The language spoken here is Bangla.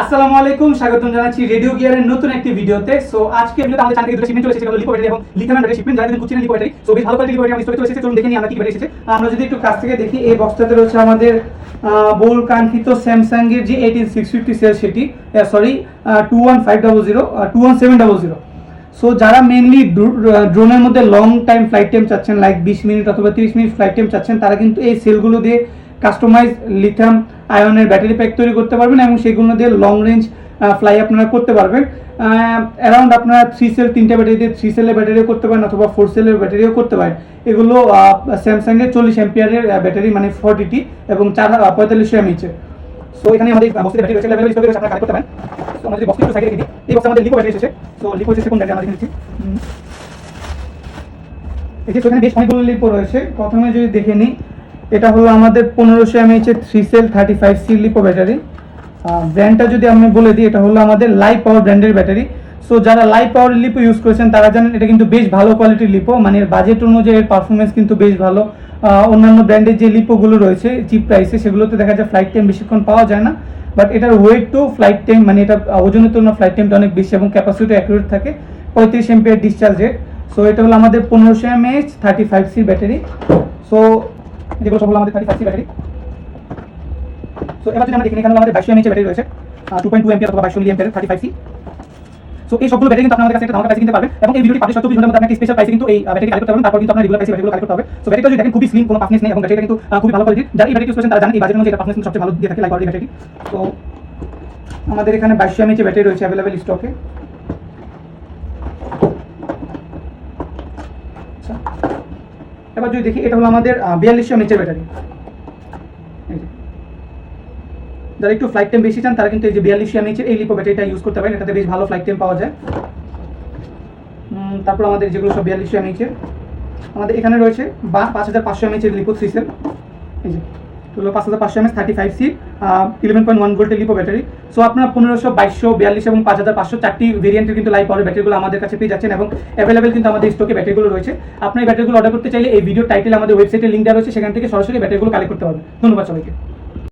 আসসালামু আলাইকুম, স্বাগতম জানাচ্ছি রেডিও গিয়ারের নতুন একটি ভিডিওতে। সো আজকে ভিডিওতে আমাদের চ্যানেলে দুটো শিপমেন্ট চলে এসেছে লিপো ব্যাটারি এবং লিথিয়াম ব্যাটারি শিপমেন্ট যারা কুচিনা লিপো ব্যাটারি সো বেশ ভালো কোয়ালিটির লিপো ব্যাটারি আমি স্টোরে চলে এসেছে, চলুন দেখে নিই আমরা কি ব্যাটারি এসেছে। আমরা যদি একটু কাছ থেকে দেখি, এই বক্সটাতে রয়েছে আমাদের কাঙ্ক্ষিত স্যামসাং এর যে এইটিন সিক্স ফিফটি সেল সেটি sorry two one five double zero two one seven double zero so যারা মেনলি ড্রোনের মধ্যে লং টাইম ফ্লাইট টাইম চাচ্ছেন লাইক বিশ মিনিট অথবা তিরিশ মিনিট ফ্লাইট টাইম চাচ্ছেন, তারা কিন্তু এই সেলগুলো দিয়ে কাস্টমাইজ লিথিয়াম আয়নের ব্যাটারি প্যাক তৈরি করতে পারবেন এবং সেগুলো দিয়ে লং রেঞ্জ ফ্লাই আপনারা করতে পারবেন। অ্যারাউন্ড আপনারা থ্রি সেল তিনটে ব্যাটারি দিয়ে থ্রি সেলের ব্যাটারিও করতে পারেন অথবা ফোর সেলের ব্যাটারিও করতে পারেন। এগুলো স্যামসাংয়ের চল্লিশ এম্পিয়ারের ব্যাটারি মানে ফর্টিটি এবং চার পঁয়তাল্লিশশো এমএইচের সো এখানে আমাদের বক্সের ব্যাটারি রয়েছে রয়েছে, আপনারা কালেক্ট করতে পারেন। সো আমাদের বক্সটি একটু সাইডে রেখে দিই। এই বক্সে আমাদের লিপো ব্যাটারি এসেছে। সো লিপো এসেছে কোন ব্যাটারি আমরা দেখে নিচ্ছি। এই যে বেশ অনেকগুলো লিপো রয়েছে। প্রথমে যদি দেখে নিই এটা হলো আমাদের পনেরোশো এমএইচ এর three cell thirty five C lipo battery ব্র্যান্ডটা যদি আমি বলে দিই, এটা হলো আমাদের লাইভ পাওয়ার ব্র্যান্ডের ব্যাটারি সো যারা লাইভ পাওয়ার লিপো ইউজ করেছেন, তারা জানেন এটা কিন্তু বেশ ভালো কোয়ালিটির লিপো মানে এর বাজেট অনুযায়ী এর পারফরমেন্স কিন্তু বেশ ভালো। অন্যান্য ব্র্যান্ডের যে লিপোগুলো রয়েছে চিপ প্রাইসে সেগুলোতে দেখা যায় ফ্লাইট টাইম বেশিক্ষণ পাওয়া যায় না। বাট এটার ওয়েট টু ফ্লাইট টাইম মানে এটা ওজনের তুলনায় ফ্লাইট টাইমটা অনেক বেশি এবং ক্যাপাসিটি অ্যাকুরেট থাকে। পঁয়ত্রিশ এমপিয়ার ডিসচার্জ রেট সো এটা হলো আমাদের পনেরোশো MH thirty five C battery so যেগুলো সব হলো আমাদের থার্টি ফাইভ ব্যাটারি সো এবার যদি আমরা দেখি এখানে আমাদের বাইশশো এমএইচ ব্যাটারি রয়েছে টু পয়েন্ট টু এমপিয়ার অথবা বাইশশো milli thirty five C so এই সবগুলো ব্যাটারি কিন্তু আপনাদের কাছে একটা ধামাকা কিনতে পারবেন এবং এই ভিডিওটি পাবলিশ চব্বিশ ঘণ্টার মধ্যে আপনি স্পেশাল প্রাইসে কিন্তু এই ব্যাটারি কালেক্ট করতে পারবেন তারপর কিন্তু আপনার রেগুলার প্রাইসে ব্যাটারিগুলো কালেক্ট করতে হবে। সো ব্যাটারিটা যদি দেখেন খুবই স্লিম কোনো পাফনেস নেই, এবং ব্যাটারিটা কিন্তু খুবই ভালো কোয়ালিটির যারা এই ব্যাটারি ইউজ করেছেন, তারা জানেন এই বাজেটের মধ্যে এটা পাফনেস সবচেয়ে ভালো দিয়ে থাকে লাইক ব্যাটারি তো আমাদের এখানে বাইশশো এমএইচ ব্যাটারি রয়েছে অ্যাভেলেবেল স্টকে এবার যদি দেখি, এটা হলো আমাদের বিয়াল্লিশশো এমএইচের ব্যাটারি যারা একটু ফ্লাইট টাইম বেশি চান, তারা কিন্তু এই যে বিয়াল্লিশশো এমএইচের এই লিপো ব্যাটারিটা ইউজ করতে পারেন। এটাতে বেশ ভালো ফ্লাইট টাইম পাওয়া যায়। তারপর আমাদের যেগুলো সব বিয়াল্লিশশো এমএইচের আমাদের এখানে রয়েছে বা পাঁচ হাজার পাঁচশো এমএচের লিপো থ্রি সেল এই যে। হলো পাঁচ হাজার পাঁচশো MS thirty five C eleven point one ভোল্টের লিপো ব্যাটারি সো আপনার পনেরোশো, বাইশশো, বিয়াল্লিশ এবং পাঁচ হাজার পাঁচশো চারটি ভেরিয়েন্টের কিন্তু লাইভ পাওয়ার ব্যাটারিগুলো আমাদের কাছে পেয়ে যাচ্ছেন এবং অ্যাভেলেবেল কিন্তু আমাদের স্টকে ব্যাটারিগুলো রয়েছে। আপনার ব্যাটারিগুলো অর্ডার করতে চাইলে এই ভিডিও টাইটেল আমাদের ওয়েবসাইটের লিঙ্ক দেওয়া রয়েছে, সেখান থেকে সরাসরি ব্যাটারিগুলো কালেক্ট করতে পারবেন। ধন্যবাদ সবাইকে।